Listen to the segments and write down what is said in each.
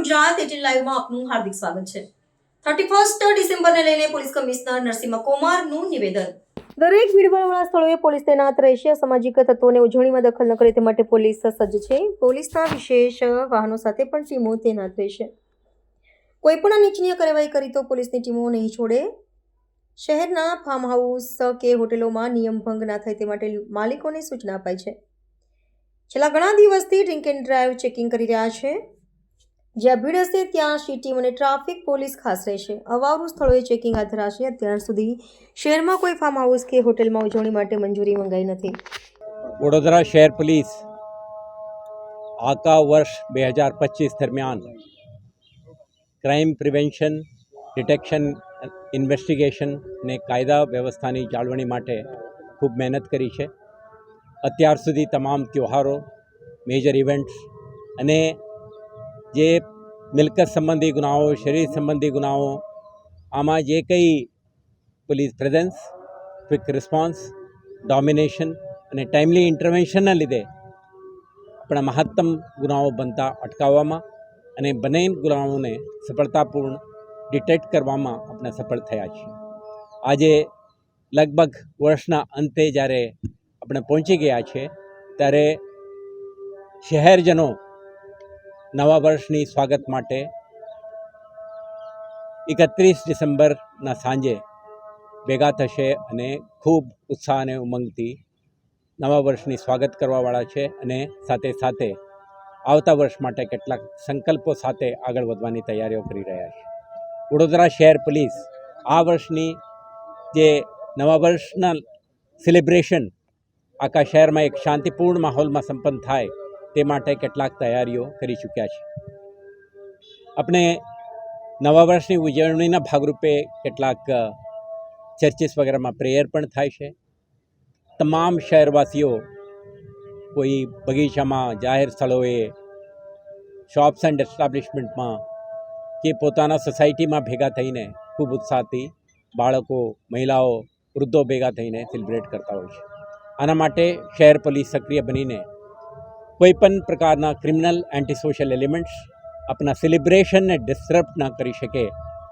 Gujarat eighteen લાઈવમાં આપનું હાર્દિક સ્વાગત છે. થર્ટી ફર્સ્ટ ડિસેમ્બરને લઈને પોલીસ કમિશનર નરસિંહ કુમારનું નિવેદન. દરેક ભીડભાડવાળા સ્થળોએ પોલીસ તૈનાત રહેશે. સામાજિક તત્વોને ઉજવણીમાં દખલ ન કરે તે માટે પોલીસ સજ્જ છે. પોલીસના વિશેષ વાહનો સાથે પણ ટીમો તૈનાત રહેશે. કોઈ પણ અનિચ્છનીય કાર્યવાહી કરી તો પોલીસની ટીમો નહીં છોડે. શહેરના ફાર્મ હાઉસ કે હોટેલોમાં નિયમ ભંગ ના થાય તે માટે માલિકોને સૂચના અપાઈ છે. છેલ્લા ઘણા દિવસથી ડ્રિંક એન્ડ ડ્રાઈવ ચેકિંગ કરી રહ્યા છે. જ્યાં ભીડ હશે ત્યાં સી ટીમ અને ટ્રાફિક પોલીસ ખાસ રહેશે. અવારું સ્થળોએ ચેકિંગ હાથ ધરાશે. અત્યાર સુધી શહેરમાં કોઈ ફાર્મ હાઉસ કે હોટેલમાં ઉજવણી માટે મંજૂરી મંગાઈ નથી. વડોદરા શહેર પોલીસ આકા વર્ષ બે હજાર પચીસ દરમિયાન ક્રાઇમ પ્રિવેન્શન ડિટેક્શન ઇન્વેસ્ટિગેશન ને કાયદા વ્યવસ્થાની જાળવણી માટે ખૂબ મહેનત કરી છે. અત્યાર સુધી તમામ તહેવારો મેજર ઇવેન્ટ્સ અને જે મિલકત સંબંધી ગુનાઓ, શરીર સંબંધી ગુનાઓ, આમાં જે કંઈ police presence quick response domination અને ટાઈમલી ઇન્ટરવેન્શનના લીધે આપણા મહત્તમ ગુનાઓ બનતા અટકાવવામાં અને બંને ગુનાઓને સફળતાપૂર્ણ ડિટેક્ટ કરવામાં આપણે સફળ થયા છીએ. આજે લગભગ વર્ષના અંતે જ્યારે આપણે પહોંચી ગયા છે ત્યારે શહેરજનો નવા વર્ષની સ્વાગત માટે એકત્રીસ ડિસેમ્બરના સાંજે ભેગા થશે અને ખૂબ ઉત્સાહ અને ઉમંગથી નવા વર્ષની સ્વાગત કરવાવાળા છે અને સાથે સાથે આવતા વર્ષ માટે કેટલાક સંકલ્પો સાથે આગળ વધવાની તૈયારીઓ કરી રહ્યા છે. વડોદરા શહેર પોલીસ આ વર્ષની જે નવા વર્ષના સેલિબ્રેશન આખા શહેરમાં એક શાંતિપૂર્ણ માહોલમાં સંપન્ન થાય તે માટે કેટલાક તૈયારીઓ કરી ચૂક્યા છે. આપણે નવા વર્ષની ઉજવણીના ભાગરૂપે કેટલાક ચર્ચિસ વગેરેમાં પ્રેયર પણ થાય છે. તમામ શહેરવાસીઓ કોઈ બગીચામાં, જાહેર સ્થળોએ શોપ્સ એન્ડ એસ્ટાબ્લિશમેન્ટમાં કે પોતાના સોસાયટીમાં ભેગા થઈને ખૂબ ઉત્સાહથી બાળકો, મહિલાઓ, વૃદ્ધો ભેગા થઈને સેલિબ્રેટ કરતા હોય છે. આના માટે શહેર પોલીસ સક્રિય બનીને કોઈપણ પ્રકારના ક્રિમિનલ એન્ટી સોશિયલ એલિમેન્ટ્સ આપણા સેલિબ્રેશનને ડિસ્ટર્બ ના કરી શકે,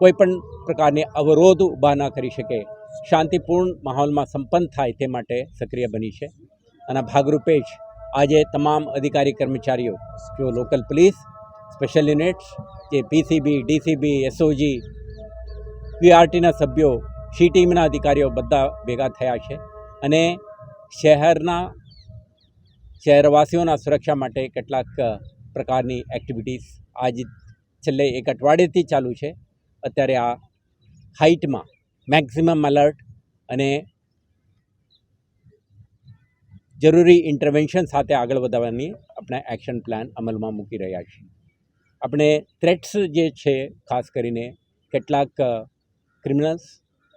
કોઈપણ પ્રકારની અવરોધ ઊભા ના કરી શકે, શાંતિપૂર્ણ માહોલમાં સંપન્ન થાય તે માટે સક્રિય બની છે. અને ભાગરૂપે જ આજે તમામ અધિકારી કર્મચારીઓ, જો લોકલ પોલીસ સ્પેશિયલ યુનિટ્સ જે પીસીબી ડીસીબી એસઓજી પીઆરટીના સભ્યો સી ટીમના અધિકારીઓ બધા ભેગા થયા છે અને શહેરના શહેરવાસીઓના સુરક્ષા માટે કેટલાક પ્રકારની એક્ટિવિટીઝ આજ છેલ્લે એક અઠવાડિયેથી ચાલુ છે. અત્યારે આ હાઇટમાં મેક્સિમમ અલર્ટ અને જરૂરી ઇન્ટરવેન્શન સાથે આગળ વધારવાની આપણે એક્શન પ્લાન અમલમાં મૂકી રહ્યા છીએ. આપણે થ્રેટ્સ જે છે, ખાસ કરીને કેટલાક criminals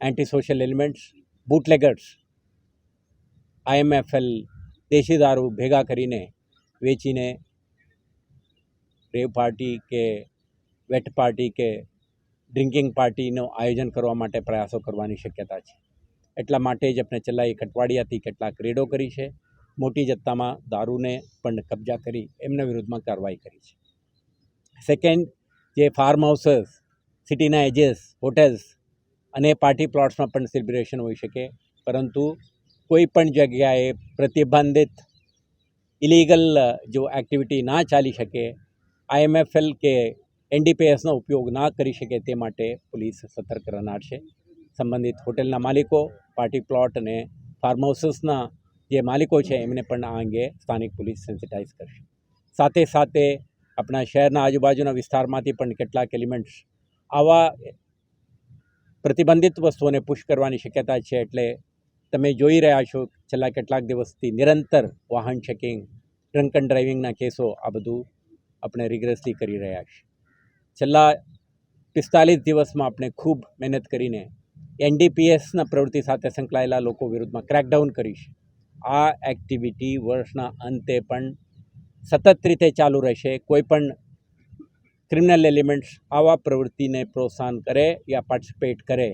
anti social elements bootleggers IMFL દેશી દારૂ ભેગા કરીને વેચીને રેવ પાર્ટી કે વેટ પાર્ટી કે ડ્રિંકિંગ પાર્ટીનું આયોજન કરવા માટે પ્રયાસો કરવાની શક્યતા છે. એટલા માટે જ આપણે છેલ્લા એક અઠવાડિયાથી કેટલાક રેડો કરી છે. મોટી જથ્થામાં દારૂને પણ કબજા કરી એમના વિરુદ્ધમાં કાર્યવાહી કરી છે. સેકન્ડ જે ફાર્મ હાઉસીસ સિટીના એજેસ હોટેલ્સ અને પાર્ટી પ્લોટ્સમાં પણ સેલિબ્રેશન હોઈ શકે. પરંતુ કોઈ પણ જગ્યાએ પ્રતિબંધિત ઇલીગલ જો એક્ટિવિટી ના ચાલી શકે આઈએમએફએલ કે એનડીપીએસનો ઉપયોગ ના કરી શકે તે માટે પોલીસ સતર્ક રહેનાર સંબંધિત હોટેલના માલિકો પાર્ટી પ્લોટ અને ફાર્મ હાઉસીસના જે માલિકો છે, એમને પણ આ અંગે સ્થાનિક પોલીસ સેન્સિટાઇઝ કરશે. સાથે સાથે આપણા શહેરના આજુબાજુના વિસ્તારમાંથી પણ કેટલાક એલિમેન્ટ્સ આવા પ્રતિબંધિત વસ્તુઓને પુશ કરવાની શક્યતા છે, એટલે તમે જોઈ રહ્યા છો છેલ્લા કેટલાક દિવસથી નિરંતર વાહન ચેકિંગ ડ્રંક એન્ડ ડ્રાઇવિંગના કેસો, આ બધું આપણે રિગ્રેસલી કરી રહ્યા છીએ. છેલ્લા પિસ્તાલીસ દિવસમાં આપણે ખૂબ મહેનત કરીને એનડીપીએસના પ્રવૃત્તિ સાથે સંકળાયેલા લોકો વિરુદ્ધમાં ક્રેકડાઉન કરી છે. આ એક્ટિવિટી વર્ષના અંતે પણ સતત રીતે ચાલુ રહેશે. કોઈપણ ક્રિમિનલ એલિમેન્ટ્સ આવા પ્રવૃત્તિને પ્રોત્સાહન કરે યા પાર્ટિસિપેટ કરે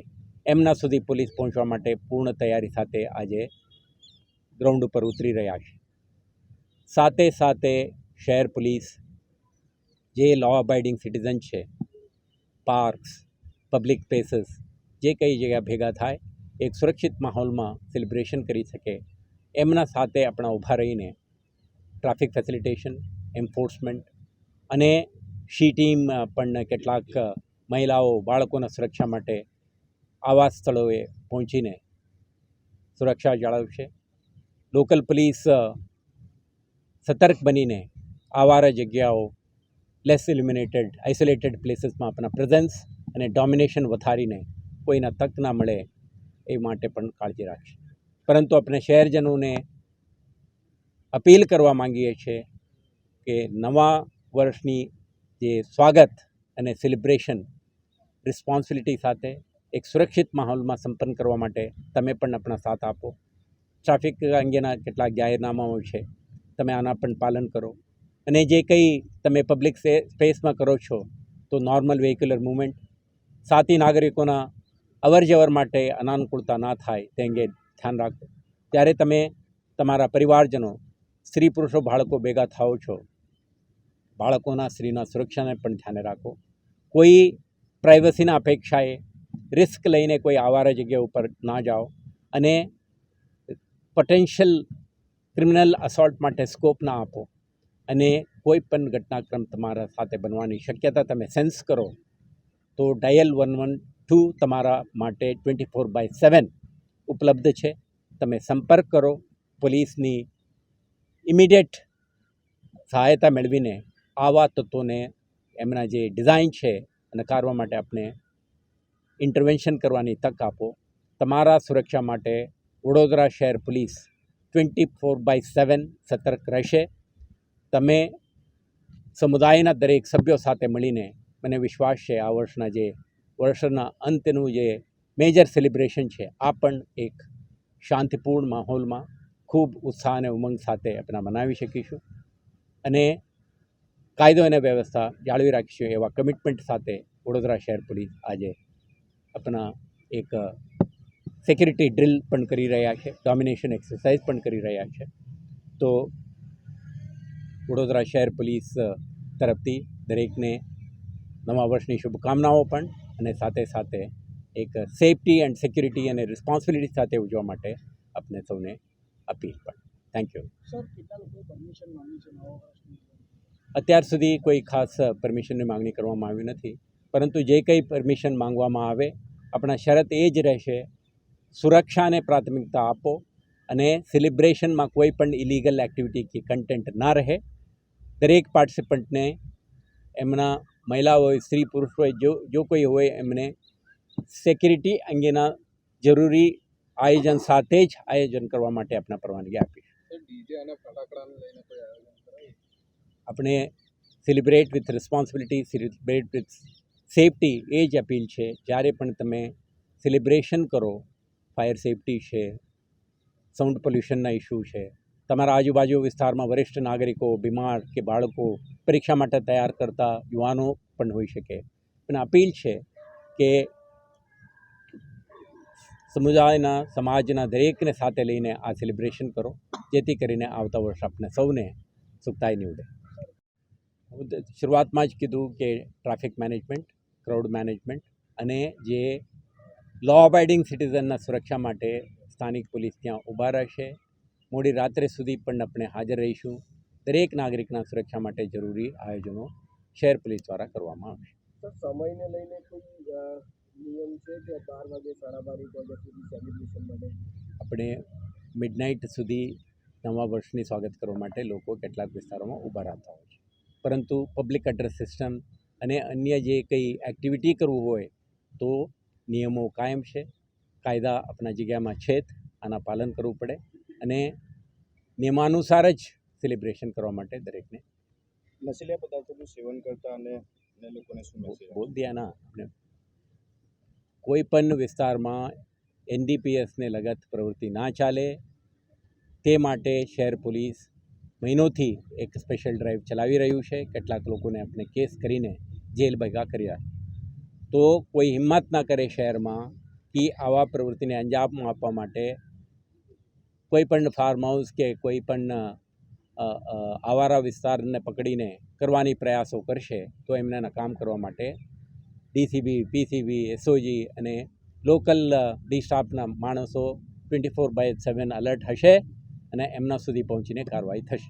એમના સુધી પોલીસ પહોંચવા માટે પૂર્ણ તૈયારી સાથે આજે ગ્રાઉન્ડ ઉપર ઉતરી રહ્યા છે. સાથે સાથે શહેર પોલીસ, જે લો અબાઇડિંગ સિટીઝન છે પાર્ક્સ પબ્લિક પ્લેસીસ જે કઈ જગ્યા ભેગા થાય, એક સુરક્ષિત માહોલમાં સેલિબ્રેશન કરી શકે, એમના સાથે આપણા ઊભા રહીને ટ્રાફિક ફેસિલિટેશન એન્ફોર્સમેન્ટ અને શી ટીમ પણ કેટલાક મહિલાઓ, બાળકોના સુરક્ષા માટે આવા સ્થળોએ પહોંચીને સુરક્ષા જાળવશે. લોકલ પોલીસ સતર્ક બનીને આવારા જગ્યાઓ લેસ ઇલ્યુમિનેટેડ આઇસોલેટેડ પ્લેસીસમાં આપણા પ્રેઝન્સ અને ડોમિનેશન વધારીને કોઈના તક ના મળે એ માટે પણ કાળજી રાખશે. પરંતુ આપણે શહેરજનોને અપીલ કરવા માંગીએ છીએ કે નવા વર્ષની જે સ્વાગત અને સેલિબ્રેશન રિસ્પોન્સિબિલિટી સાથે એક સુરક્ષિત માહોલમાં સંપન્ન કરવા માટે તમે પણ આપણા સાથ આપો. ટ્રાફિક અંગેના કેટલાક જાહેરનામાઓ છે, તમે આના પણ પાલન કરો. અને જે કંઈ તમે પબ્લિક સ્પેસમાં કરો છો, તો નોર્મલ વેહિક્યુલર મૂવમેન્ટ, સાથી નાગરિકોના અવર જવર માટે અનાનુકૂળતા ના થાય તે અંગે ધ્યાન રાખો. ત્યારે તમે તમારા પરિવારજનો, સ્ત્રી પુરુષો, બાળકો ભેગા થાઓ છો, બાળકોના સ્ત્રીના સુરક્ષાને પણ ધ્યાને રાખો. કોઈ પ્રાઇવસીના અપેક્ષાએ રિસ્ક લઈને કોઈ આવારા જગ્યા ઉપર ના જાઓ અને પોટેન્શિયલ ક્રિમિનલ અસોલ્ટ માટે સ્કોપ ના આપો અને કોઈ પણ ઘટનાક્રમ તમારા સાથે બનવાની શક્યતા તમે સેન્સ કરો તો ડાયલ વન વન ટુ તમારા માટે ટ્વેન્ટી ફોર બાય સેવન ઉપલબ્ધ છે. તમે સંપર્ક કરો પોલીસની ઇમિડિયેટ સહાયતા મેળવીને આવા તત્વોને એમના જે ડિઝાઇન છે નકારવા માટે આપણે ઇન્ટરવેન્શન કરવાની તક આપો. તમારા સુરક્ષા માટે વડોદરા શહેર police twenty four by seven સતર્ક રહેશે. તમે સમુદાયના દરેક સભ્યો સાથે મળીને મને વિશ્વાસ છે, આ વર્ષના જે, વર્ષના અંતનું જે મેજર સેલિબ્રેશન છે, આ પણ એક શાંતિપૂર્ણ માહોલમાં ખૂબ ઉત્સાહ અને ઉમંગ સાથે આપણે મનાવી શકીશું. અને કાયદો અને વ્યવસ્થા જાળવી રાખીશું એવા કમિટમેન્ટ સાથે વડોદરા શહેર પોલીસ આજે આપણા એક સિક્યુરિટી ડ્રિલ પણ કરી રહ્યા છે ડોમિનેશન એક્સરસાઇઝ પણ કરી રહ્યા છે તો વડોદરા શહેર પોલીસ તરફથી દરેકને નવા વર્ષની શુભકામનાઓ પણ અને સાથે સાથે એક સેફટી એન્ડ સિક્યુરિટી અને રિસ્પોન્સિબિલિટી સાથે ઉજવવા માટે આપણે સૌને અપીલ પણ. થેન્ક યુ અત્યાર સુધી કોઈ ખાસ પરમિશનની માંગણી કરવામાં આવી નથી. પરંતુ જે કંઈ પરમિશન માંગવામાં આવે આપણા શરત એ જ રહેશે સુરક્ષાને પ્રાથમિકતા આપો અને સેલિબ્રેશનમાં કોઈ પણ ઇલીગલ એક્ટિવિટી કે કન્ટેન્ટ ના રહે. દરેક પાર્ટિસિપન્ટને એમના મહિલા હોય સ્ત્રી પુરુષ હોય જો જો કોઈ હોય એમને સિક્યુરિટી અંગેના જરૂરી આયોજન સાથે જ આયોજન કરવા માટે આપણા પરવાનગી આપી સર ડીજે અને ફટાકડાને લઈને કોઈ આયોજન કરાયું? આપણે celebrate with responsibility celebrate with safety એ જ અપીલ છે. જ્યારે પણ તમે સેલિબ્રેશન કરો ફાયર સેફટી છે સાઉન્ડ પોલ્યુશનના ઇસ્યુ છે, તમારા આજુબાજુ વિસ્તારમાં વરિષ્ઠ નાગરિકો, બીમાર કે બાળકો પરીક્ષા માટે તૈયાર કરતા યુવાનો પણ હોઈ શકે. પણ અપીલ છે કે સમુદાયના, સમાજના દરેકને સાથે લઈને આ સેલિબ્રેશન કરો, જેથી કરીને આવતા વર્ષ આપણે સૌને સુખતાઈ નીવડે. શરૂઆતમાં જ કીધું કે ટ્રાફિક મેનેજમેન્ટ ક્રાઉડ મેનેજમેન્ટ અને જે લો અબાઇડિંગ સિટીઝનના સુરક્ષા માટે સ્થાનિક પોલીસ ત્યાં ઊભા રહેશે. મોડી રાત્રે સુધી પણ આપણે હાજર રહીશું. દરેક નાગરિકના સુરક્ષા માટે જરૂરી આયોજનો શહેર પોલીસ દ્વારા કરવામાં આવશે. સમયને લઈને કોઈ નિયમ છે કે બાર વાગે સાડા બાર એક વાગ્યા સુધી સેલિબ્રેશન માટે? આપણે મિડનાઇટ સુધી નવા વર્ષની સ્વાગત કરવા માટે લોકો કેટલાક વિસ્તારોમાં ઊભા રહેતા હોય છે. પરંતુ પબ્લિક એડ્રેસ સિસ્ટમ અને અન્ય જે કંઈ એક્ટિવિટી કરવું હોય તો નિયમો કાયમ છે. કાયદા આપણા જગ્યામાં છે જ આના પાલન કરવું પડે અને નિયમાનુસાર જ સેલિબ્રેશન કરવા માટે દરેકને નશીલા પદાર્થોનું સેવન કરતા અને લોકોને શું બોલ દિયા આપણે કોઈ પણ વિસ્તારમાં એનડીપીએસને લગત પ્રવૃત્તિ ના ચાલે તે માટે શહેર પોલીસ મહિનોથી એક સ્પેશિયલ ડ્રાઈવ ચલાવી રહ્યું છે. કેટલાક લોકોને આપણે કેસ કરીને જેલ ભેગા કર્યા. તો કોઈ હિંમત ના કરે શહેરમાં કે આવા પ્રવૃત્તિને અંજામ આપવા માટે કોઈ પણ ફાર્મ હાઉસ કે કોઈ પણ આવારા વિસ્તારને પકડીને કરવાની પ્રયાસો કરશે તો એમને નકામ કરવા માટે ડીસીબી પીસીબી એસઓજી અને લોકલ ડી સ્ટાફના માણસો twenty four by seven alert હશે અને એમના સુધી પહોંચીને કાર્યવાહી થશે.